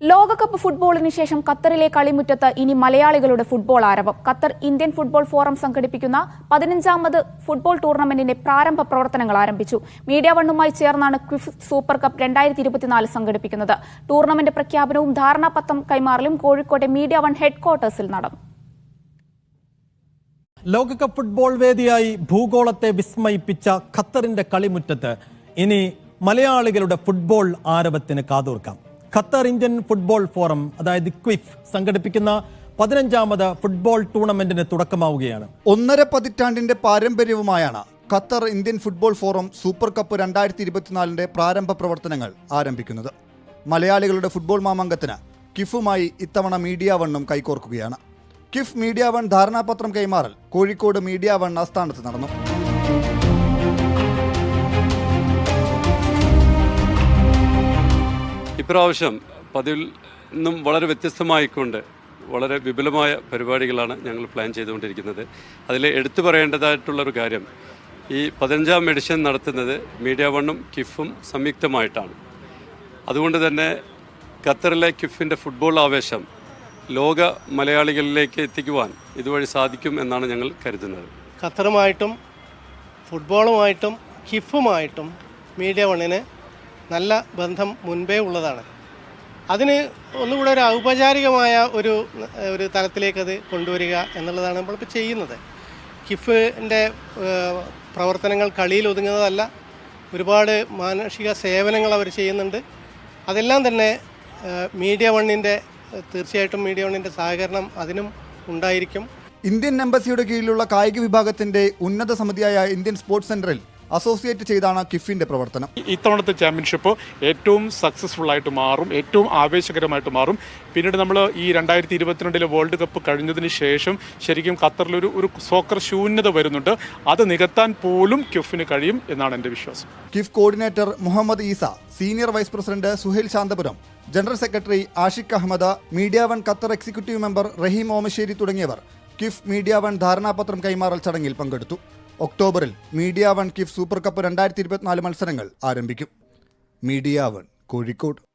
ലോകകപ്പ് ഫുട്ബോളിന് ശേഷം ഖത്തറിലെ കളിമുറ്റത്ത് ഇനി മലയാളികളുടെ ഫുട്ബോൾ ആരവം ഖത്തർ ഇന്ത്യൻ ഫുട്ബോൾ ഫോറം സംഘടിപ്പിക്കുന്ന പതിനഞ്ചാമത് ഫുട്ബോൾ ടൂർണമെന്റിന്റെ പ്രാരംഭ പ്രവർത്തനങ്ങൾ ആരംഭിച്ചു. മീഡിയ വണ്ണുമായി ചേർന്നാണ് ക്വിഫ് സൂപ്പർ കപ്പ് രണ്ടായിരത്തി ഇരുപത്തിനാല് സംഘടിപ്പിക്കുന്നത്. ടൂർണമെന്റ് പ്രഖ്യാപനവും ധാരണാപത്രം കൈമാറലും കോഴിക്കോട്ടെ മീഡിയ വൺ ഹെഡ്ക്വാർട്ടേഴ്സിൽ നടന്നു. ലോകകപ്പ് ഫുട്ബോൾ വേദിയായി ഭൂഗോളത്തെ വിസ്മയിപ്പിച്ച ഖത്തറിന്റെ കളിമുറ്റത്ത് ഇനി മലയാളികളുടെ ഫുട്ബോൾ ആരവത്തിന് കാതോർക്കാം. ഖത്തർ ഇന്ത്യൻ ഫുട്ബോൾ ഫോറം അതായത് ക്വിഫ് സംഘടിപ്പിക്കുന്ന പതിനഞ്ചാമത് ഫുട്ബോൾ ടൂർണമെന്റിന് തുടക്കമാവുകയാണ്. ഒന്നര പതിറ്റാണ്ടിന്റെ പാരമ്പര്യവുമായാണ് Qatar Indian football forum super cup രണ്ടായിരത്തി ഇരുപത്തിനാലിന്റെ പ്രാരംഭ പ്രവർത്തനങ്ങൾ ആരംഭിക്കുന്നത്. മലയാളികളുടെ ഫുട്ബോൾ മാമാങ്കത്തിന് കിഫുമായി ഇത്തവണ മീഡിയ വണ്ണും കൈകോർക്കുകയാണ്. കിഫ് മീഡിയ വൺ ധാരണാപത്രം കൈമാറൽ കോഴിക്കോട് മീഡിയ വൺ ആസ്ഥാനത്ത് നടന്നു. ഇപ്രാവശ്യം പതിവിൽ നിന്നും വളരെ വ്യത്യസ്തമായിക്കൊണ്ട് വളരെ വിപുലമായ പരിപാടികളാണ് ഞങ്ങൾ പ്ലാൻ ചെയ്തുകൊണ്ടിരിക്കുന്നത്. അതിൽ എടുത്തു പറയേണ്ടതായിട്ടുള്ളൊരു കാര്യം ഈ പതിനഞ്ചാം എഡിഷൻ നടത്തുന്നത് മീഡിയ വണ്ണും കിഫും സംയുക്തമായിട്ടാണ്. അതുകൊണ്ട് തന്നെ ഖത്തറിലെ കിഫിന്റെ ഫുട്ബോൾ ആവേശം ലോക മലയാളികളിലേക്ക് എത്തിക്കുവാൻ ഇതുവഴി സാധിക്കും എന്നാണ് ഞങ്ങൾ കരുതുന്നത്. ഖത്തറുമായിട്ടും ഫുട്ബോളുമായിട്ടും കിഫുമായിട്ടും മീഡിയ വണ്ണിന് നല്ല ബന്ധം മുൻപേ ഉള്ളതാണ്. അതിന് ഒന്നുകൂടെ ഒരു ഔപചാരികമായ ഒരു ഒരു തലത്തിലേക്ക് കൊണ്ടുവരിക എന്നുള്ളതാണ് നമ്മളിപ്പോൾ ചെയ്യുന്നത്. കിഫിന്റെ പ്രവർത്തനങ്ങൾ കളിയിൽ ഒതുങ്ങുന്നതല്ല. ഒരുപാട് മാനുഷിക സേവനങ്ങൾ അവർ ചെയ്യുന്നുണ്ട്. അതെല്ലാം തന്നെ മീഡിയ വണ്ണിന്റെ തീർച്ചയായിട്ടും മീഡിയ വണ്ണിന്റെ സഹകരണം അതിനും ഉണ്ടായിരിക്കും. ഇന്ത്യൻ എംബസിയുടെ കീഴിലുള്ള കായിക വിഭാഗത്തിന്റെ ഉന്നത സമിതിയായ ഇന്ത്യൻ സ്പോർട്സ് സെന്ററിൽ അസോസിയേറ്റ് ചെയ്താണ് കിഫിന്റെ പ്രവർത്തനം. ഇത്തവണത്തെ ചാമ്പ്യൻഷിപ്പ് ഏറ്റവും സക്സസ്ഫുൾ ആയിട്ട് മാറും ഏറ്റവും ആവേശകരമായിട്ട് മാറും. പിന്നീട് നമ്മൾ ഈ രണ്ടായിരത്തി ഇരുപത്തിരണ്ടിലെ വേൾഡ് കപ്പ് കഴിഞ്ഞതിന് ശേഷം ശരിക്കും ഖത്തറിലൊരു ഒരു സോക്കർ ശൂന്യത വരുന്നുണ്ട്. അത് നികത്താൻ പോലും കിഫിന് കഴിയും എന്നാണ് എന്റെ വിശ്വാസം. KIF coordinator Muhammad Isa senior vice president Suhail Santhapuram general secretary Ashiq Ahmed media one Qatar executive member Rahim Omassery തുടങ്ങിയവർ കിഫ് മീഡിയ വൺ ധാരണാപത്രം കൈമാറൽ ചടങ്ങിൽ പങ്കെടുത്തു. ഒക്ടോബറിൽ media one KIF super cup രണ്ടായിരത്തി ഇരുപത്തിനാല് മത്സരങ്ങൾ ആരംഭിക്കും. Media one Kozhikode.